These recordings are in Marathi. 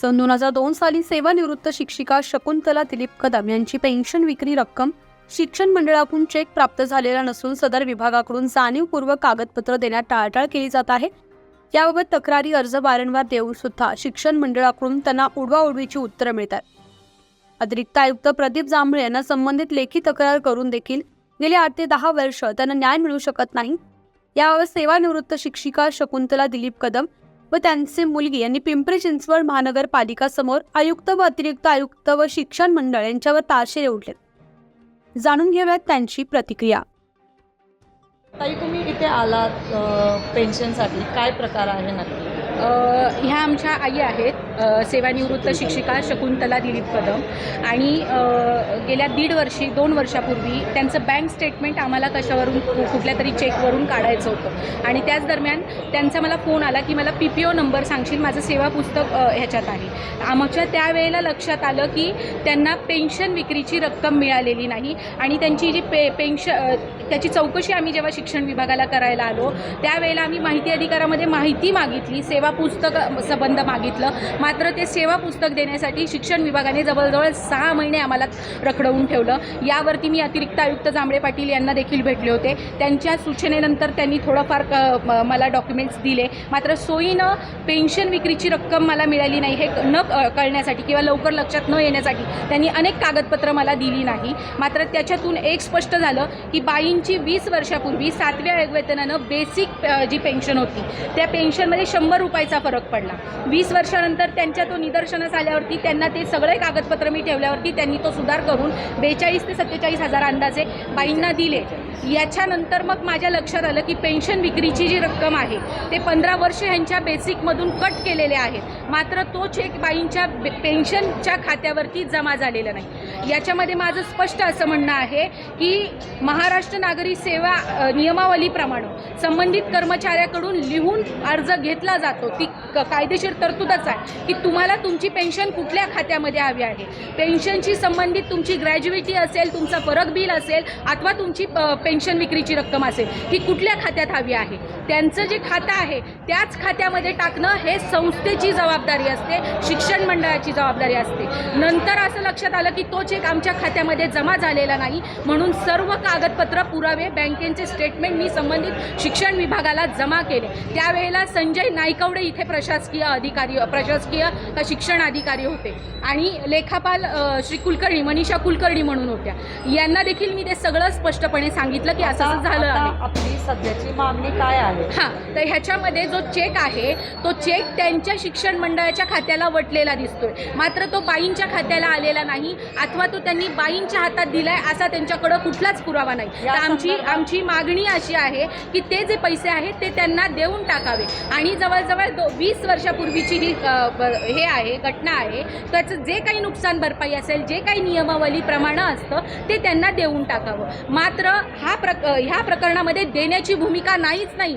सन दोन हजार दोन साली सेवानिवृत्त शिक्षिका शकुंतला दिलीप कदम यांची पेन्शन विक्री रक्कम शिक्षण मंडळाकडून चेक प्राप्त झालेला नसून सदर विभागाकडून जाणीवपूर्वक कागदपत्र देण्यात टाळाटाळ केली जात आहे. याबाबत तक्रारी अर्ज वारंवार देऊन सुद्धा शिक्षण मंडळाकडून त्यांना उडवाउडवीची उत्तरं मिळतात. अतिरिक्त आयुक्त प्रदीप जांभळे यांना संबंधित लेखी तक्रार करून देखील गेली आठ ते दहा वर्ष त्यांना न्याय मिळू शकत नाही. याबाबत सेवानिवृत्त शिक्षिका शकुंतला दिलीप कदम व त्यांचे मुलगी यांनी पिंपरी चिंचवड महानगरपालिका समोर आयुक्त व अतिरिक्त आयुक्त व शिक्षण मंडळ यांच्यावर ताशेरे उठले जाणून घेऊयात त्यांची प्रतिक्रिया. ताई तुम्ही इथे आलात पेन्शनसाठी काय प्रकार आहे नक्की? अ, ह्या आमच्या आई आहेत. सेवानिवृत्त शिक्षिका शकुंतला दिलीप कदम. आणि गेल्या दीड वर्षी दोन वर्षापूर्वी त्यांचं बँक स्टेटमेंट आम्हाला कशावरून कु- कुठल्या तरी चेकवरून काढायचं होतं. आणि त्याच दरम्यान त्यांचा मला फोन आला की मला पी पी ओ नंबर सांगशील माझं सेवा पुस्तक ह्याच्यात आहे. आमच्या त्यावेळेला लक्षात आलं की त्यांना पेन्शन विक्रीची रक्कम मिळालेली नाही आणि त्यांची जी पे पेन्शन त्याची चौकशी आम्ही जेव्हा शिक्षण विभागाला करायला आलो त्यावेळेला आम्ही माहिती अधिकारामध्ये माहिती मागितली सेवा पुस्तक संबंध मागितलं. मात्र ते सेवा पुस्तक देण्यासाठी शिक्षण विभागाने जवळजवळ सहा महिने आम्हाला रखडवून ठेवलं. यावरती मी अतिरिक्त आयुक्त जांभळे पाटील यांना देखील भेटले होते. त्यांच्या सूचनेनंतर त्यांनी थोडंफार क- मला डॉक्युमेंट्स दिले. मात्र सोयीनं पेन्शन विक्रीची रक्कम मला मिळाली नाही. हे न कळण्यासाठी किंवा लवकर लक्षात न येण्यासाठी त्यांनी अनेक कागदपत्रं मला दिली नाही. मात्र त्याच्यातून एक स्पष्ट झालं की बाईंची वीस वर्षापूर्वी सातव्या वेतनानं बेसिक जी पेन्शन होती त्या पेन्शनमध्ये शंभर रुपयाचा फरक पडला. वीस वर्षानंतर त्यांच्या तो निदर्शनास आल्यावरती त्यांना ते सगळे कागदपत्र मी ठेवल्यावरती त्यांनी तो सुधार करून बेचाळीस ते सत्तेचाळीस हजार अंदाजे बाईंना दिले. याच्यानंतर मग माझ्या लक्षात आलं की पेन्शन विक्रीची जी रक्कम आहे ते पंधरा वर्ष ह्यांच्या बेसिकमधून कट केलेले आहेत. मात्र तो चेक बाईंच्या बे- पेन्शनच्या खात्यावरती जमा झालेला नाही. याच्यामध्ये माझं स्पष्ट असं म्हणणं आहे की महाराष्ट्र नागरी सेवा नियमावलीप्रमाणे संबंधित कर्मचाऱ्याकडून लिहून अर्ज घेतला जातो. ती क- कायदेशीर तरतूदच आहे की तुम्हाला तुमची पेन्शन कुठल्या खात्यामध्ये हवी आहे. पेन्शनशी संबंधित तुमची ग्रॅज्युएटी असेल तुमचा फरक बिल असेल अथवा तुमची पेन्शन विक्रीची रक्कम असेल ही कुठल्या खात्यात हवी आहे? त्यांचं जे खातं आहे त्याच खात्यामध्ये टाकणं हे संस्थेची जबाबदारी असते शिक्षण मंडळाची जबाबदारी असते. नंतर असं लक्षात आलं की तो चेक आमच्या खात्यामध्ये जमा झालेला नाही म्हणून सर्व कागदपत्र पुरावे बँकेचे स्टेटमेंट मी संबंधित शिक्षण विभागाला जमा केले. त्यावेळेला संजय नायकवडे इथे प्रशासकीय अधिकारी प्रशासकीय अ, शिक्षण अधिकारी होते. आणि लेखापाल श्री कुलकर्णी मनीषा कुलकर्णी म्हणून होत्या. यांना देखील मी ते सगळं स्पष्टपणे सांगितलं की असं झालं आपली सध्याची मागणी काय आहे? हां तर ह्याच्यामध्ये जो चेक आहे तो चेक त्यांच्या शिक्षण मंडळाच्या खात्याला वटलेला दिसतोय. मात्र तो बाईंच्या खात्याला आलेला नाही अथवा तो त्यांनी बाईंच्या हातात दिलाय असा त्यांच्याकडं कुठलाच पुरावा नाही. तर आमची आमची मागणी अशी आहे की ते जे पैसे आहेत ते त्यांना देऊन टाकावे. आणि जवळजवळ दो वीस वर्षापूर्वीची ही हे आहे घटना आहे त्याचं जे काही नुकसान भरपाई असेल जे काही नियमावलीप्रमाणे असतं ते त्यांना देऊन टाकावं. मात्र हा प्रक ह्या प्रकरणामध्ये देण्याची भूमिका नाहीच नाही.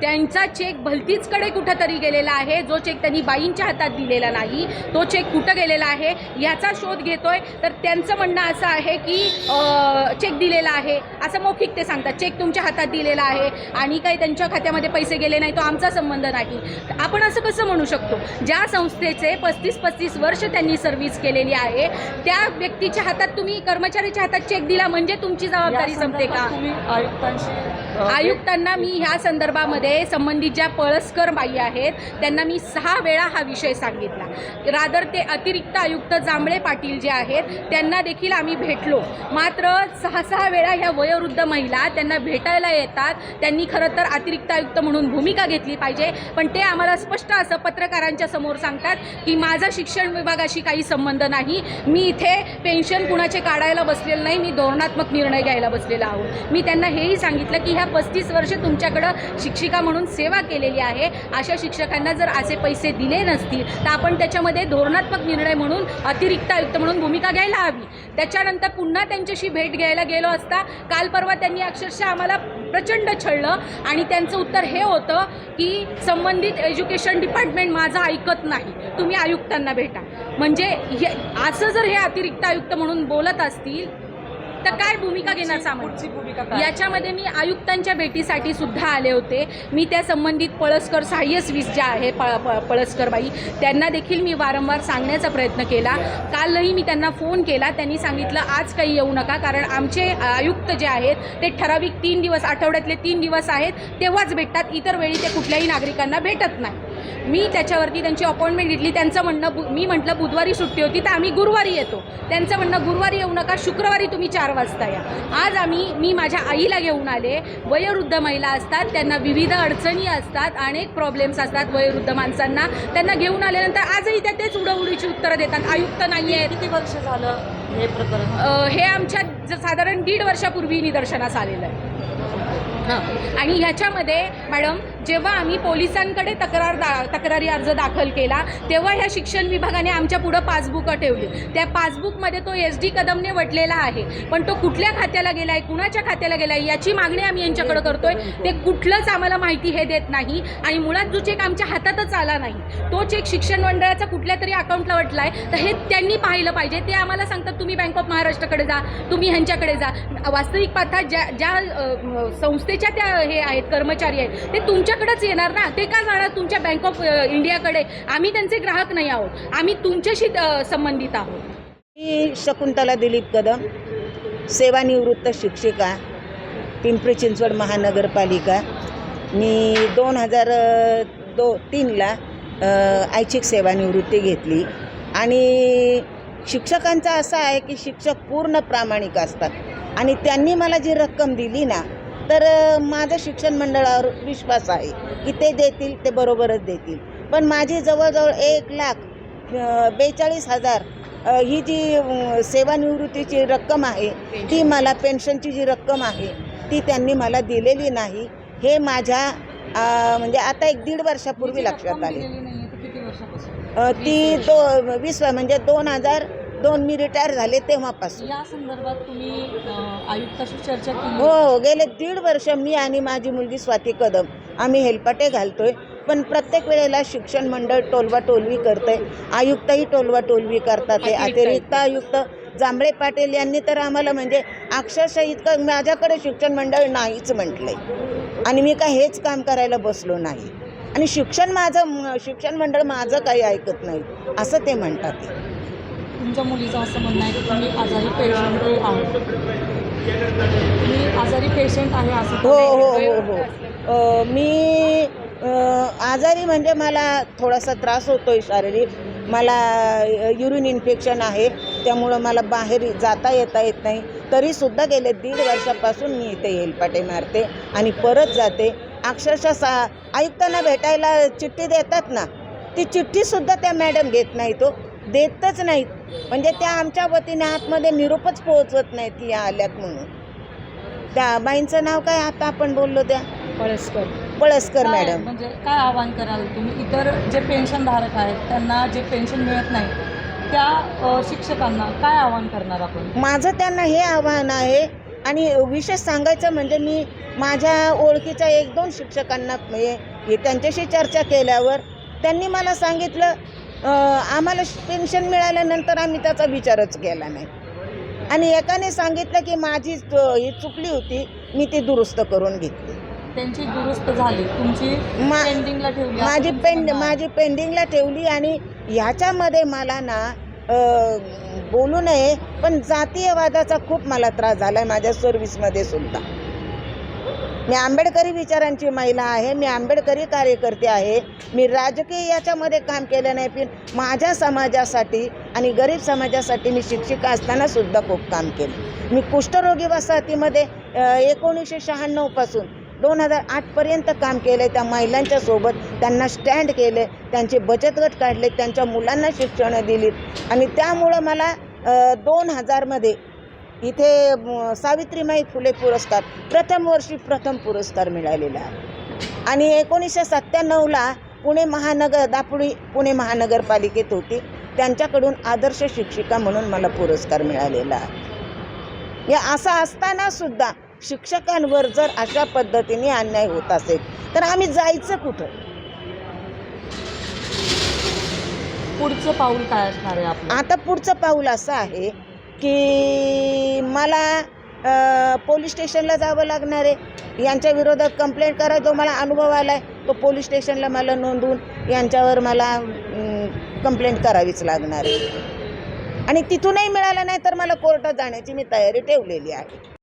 त्यांचा चेक भलतीचकडे कुठंतरी गेलेला आहे. जो चेक त्यांनी बाईंच्या हातात दिलेला नाही तो चेक कुठं गेलेला आहे ह्याचा शोध घेतोय. तर त्यांचं म्हणणं असं आहे की चेक दिलेला आहे. असं मौखिक ते सांगतात. चेक तुमच्या हातात दिलेला आहे आणि काही त्यांच्या खात्यामध्ये पैसे गेले नाही तो आमचा संबंध नाही. आपण असं कसं म्हणू शकतो? ज्या संस्थेचे पस्तीस पस्तीस वर्ष त्यांनी सर्व्हिस केलेली आहे त्या व्यक्तीच्या हातात तुम्ही कर्मचाऱ्याच्या हातात चेक दिला म्हणजे तुमची जबाबदारी संपते का? आयुक्तांशी आयुक्तांना मी ह्या संदर्भामध्ये संबंधित ज्या पळसकर बाई आहेत त्यांना मी सहा वेळा हा विषय सांगितला. रादर ते अतिरिक्त आयुक्त जांभळे पाटील जे आहेत त्यांना देखील आम्ही भेटलो. मात्र सहा सहा वेळा ह्या वयोवृद्ध महिला त्यांना भेटायला येतात. त्यांनी खरं तर अतिरिक्त आयुक्त म्हणून भूमिका घेतली पाहिजे. पण ते आम्हाला स्पष्ट असं पत्रकारांच्या समोर सांगतात की माझा शिक्षण विभागाशी काही संबंध नाही. मी इथे पेन्शन कुणाचे काढायला बसलेलं नाही. मी धोरणात्मक निर्णय घ्यायला बसलेला आहोत मी त्यांना हेही सांगितलं की ह्या पस्तीस वर्ष तुमच्याकडं शिक्षिका म्हणून सेवा केलेली आहे. अशा शिक्षकांना जर असे पैसे दिले नसतील तर आपण त्याच्यामध्ये धोरणात्मक निर्णय म्हणून अतिरिक्त आयुक्त म्हणून भूमिका घ्यायला हवी. त्याच्यानंतर पुन्हा त्यांच्याशी भेट घ्यायला गेलो असता काल परवा त्यांनी अक्षरशः आम्हाला प्रचंड छळलं आणि त्यांचं उत्तर हे होतं की संबंधित एज्युकेशन डिपार्टमेंट माझं ऐकत नाही. तुम्ही आयुक्तांना भेटा. म्हणजे हे असं जर हे अतिरिक्त आयुक्त म्हणून बोलत असतील तर काय भूमिका घेणार सामंत याच्यामध्ये मी आयुक्तांच्या भेटीसाठी सुद्धा आले होते. मी त्या संबंधित पळसकर सहाय्य स्वीस ज्या आहे पळसकर बाई त्यांना देखील मी वारंवार सांगण्याचा प्रयत्न केला. कालही मी त्यांना फोन केला. त्यांनी सांगितलं आज काही येऊ नका कारण आमचे आयुक्त जे आहेत ते ठराविक तीन दिवस आठवड्यातले तीन दिवस आहेत तेव्हाच भेटतात. इतर वेळी ते कुठल्याही नागरिकांना भेटत नाही. मी त्याच्यावरती त्यांची अपॉइंटमेंट घेतली. त्यांचं म्हणणं बु मी म्हटलं बुधवारी सुट्टी होती तर आम्ही गुरुवारी येतो. त्यांचं म्हणणं गुरुवारी येऊ नका शुक्रवारी तुम्ही चार वाजता या. आज आम्ही मी माझ्या आईला घेऊन आले. वयोवृद्ध महिला असतात त्यांना विविध अडचणी असतात अनेक प्रॉब्लेम्स असतात वयोवृद्ध माणसांना. त्यांना घेऊन आल्यानंतर आजही त्या तेच उडवडीची उत्तरं देतात. आयुक्त नाही आहेत. किती वर्ष झालं हे प्रकरण? हे आमच्या साधारण दीड वर्षापूर्वी निदर्शनास आलेलं आहे. हां. आणि ह्याच्यामध्ये मॅडम जेव्हा आम्ही पोलिसांकडे तक्रार दा तक्रारी अर्ज दाखल केला तेव्हा ह्या शिक्षण विभागाने आमच्या पुढं पासबुकं ठेवली. त्या पासबुकमध्ये तो एस डी कदमने वटलेला आहे पण तो कुठल्या खात्याला गेला आहे कुणाच्या खात्याला गेला आहे याची मागणी आम्ही यांच्याकडे करतोय. ते कुठलंच आम्हाला माहिती हे देत नाही आणि मुळात जो चेक आमच्या हातातच आला नाही तो चेक शिक्षण मंडळाचा कुठल्या तरी अकाउंटला वटला आहे तर हे त्यांनी पाहिलं पाहिजे. ते आम्हाला सांगतात तुम्ही बँक ऑफ महाराष्ट्राकडे जा तुम्ही ह्यांच्याकडे जा. वास्तविक पाहता ज्या ज्या संस्थेच्या त्या हे आहेत कर्मचारी आहेत ते तुमच्या तुमच्याकडेच येणार ना? ते का जाणार तुमच्या बँक ऑफ इंडियाकडे आम्ही त्यांचे ग्राहक नाही आहोत. आम्ही तुमच्याशी संबंधित आहोत. मी शकुंतला दिलीप कदम सेवानिवृत्त शिक्षिका पिंपरी चिंचवड महानगरपालिका. मी दोन हजार दो तीनला ऐच्छिक सेवानिवृत्ती घेतली. आणि शिक्षकांचा असा आहे की शिक्षक पूर्ण प्रामाणिक असतात. आणि त्यांनी मला जी रक्कम दिली ना तर माझं शिक्षण मंडळावर विश्वास आहे की ते देतील ते बरोबरच देतील. पण माझी जवळजवळ एक लाख बेचाळीस हजार ही जी सेवानिवृत्तीची रक्कम आहे ती मला पेन्शनची जी रक्कम आहे ती त्यांनी मला दिलेली नाही. हे माझ्या म्हणजे आता एक दीड वर्षापूर्वी लक्षात आले. ती दो वीस म्हणजे दोन हजार दोन मी रिटायर झाले तेव्हापासून. या संदर्भात तुम्ही आयुक्ताशी चर्चा केली. हो गेले दीड वर्ष मी आणि माझी मुलगी स्वाती कदम आम्ही हेलपाटे घालतोय. पण प्रत्येक वेळेला शिक्षण मंडळ टोलवा टोलवी करतंय. आयुक्तही टोलवा टोलवी करतात. आहे अतिरिक्त आयुक्त जांभळे पाटील यांनी तर आम्हाला म्हणजे अक्षरशः इतकं माझ्याकडे शिक्षण मंडळ नाहीच म्हटलंय. आणि मी काय हेच काम करायला बसलो नाही. आणि शिक्षण माझं शिक्षण मंडळ माझं काही ऐकत नाही. असं ते म्हणतात. तुमच्या मुलीचं असं म्हणणं आहे की तुम्ही आजारी पेशंट आहे तुम्ही आजारी पेशंट आहे असं हो हो हो हो. अ, मी अ, आजारी म्हणजे मला थोडासा त्रास होतोय शारीरिक. मला युरिन इन्फेक्शन आहे. त्यामुळं मला बाहेर जाता येता येत नाही. तरीसुद्धा गेले दीड वर्षापासून मी इथे हेलपाटे मारते आणि परत जाते. अक्षरशः सा आयुक्तांना भेटायला चिठ्ठी देतात ना ती चिठ्ठीसुद्धा त्या मॅडम घेत नाही तो. देतच नाहीत. म्हणजे त्या आमच्या वतीने आतमध्ये निरोपच पोहोचवत नाहीत की या आल्यात म्हणून. त्या बाईंचं नाव काय आता आपण बोललो त्या? पळसकर. पळसकर मॅडम. म्हणजे काय आवाहन कराल तुम्ही? इतर जे पेन्शनधारक आहेत त्यांना जे पेन्शन मिळत नाही त्या शिक्षकांना काय आवाहन करणार आपण? माझं त्यांना हे आव्हान आहे आणि विशेष सांगायचं म्हणजे मी माझ्या ओळखीच्या एक दोन शिक्षकांना हे त्यांच्याशी चर्चा केल्यावर त्यांनी मला सांगितलं आम्हाला पेन्शन मिळाल्यानंतर आम्ही त्याचा विचारच केला नाही. आणि एकाने सांगितलं की माझी ही चुकली होती मी ती दुरुस्त करून घेतली. त्यांची दुरुस्त झाली. तुमची मा- पेंडिंगला ठेवली. माझी पेंड. माझी पेंडिंगला ठेवली आणि ह्याच्यामध्ये मला ना बोलू नये पण जातीयवादाचा खूप मला त्रास झाला आहे माझ्या सर्व्हिसमध्ये सुद्धा. मी आंबेडकरी विचारांची महिला आहे मी आंबेडकरी कार्यकर्ते आहे मी राजकीय याच्यामध्ये काम केलं नाही पण माझ्या समाजासाठी आणि गरीब समाजासाठी मी शिक्षिका असताना सुद्धा खूप काम केलं. मी कुष्ठरोगी वसाहतीमध्ये एकोणीसशे शहाण्णवपासून दोन हजार आठपर्यंत काम केलं आहे त्या महिलांच्या सोबत त्यांना स्टँड केले त्यांचे बचत गट काढले त्यांच्या मुलांना शिक्षणं दिलीत. आणि त्यामुळं मला दोन हजारमध्ये इथे सावित्रीमाई फुले पुरस्कार प्रथम वर्षी प्रथम पुरस्कार मिळालेला आहे. आणि एकोणीसशे सत्त्याण्णवला पुणे महानगर दापुडी पुणे महानगरपालिकेत होती. त्यांच्याकडून आदर्श शिक्षिका म्हणून मला पुरस्कार मिळालेला आहे. या असं असताना सुद्धा शिक्षकांवर जर अशा पद्धतीने अन्याय होत असेल तर आम्ही जायचं कुठं? पुढचं पाऊल काय असणार आहे आता पुढचं पाऊल असं आहे की मला पोलीस स्टेशनला जावं लागणार आहे. यांच्या विरोधात कंप्लेंट करा जो मला अनुभव आला आहे तो पोलीस स्टेशनला मला नोंदवून यांच्यावर मला कंप्लेंट करावीच लागणार आहे. आणि तिथूनही मिळालं नाही तर मला कोर्टात जाण्याची मी तयारी ठेवलेली आहे.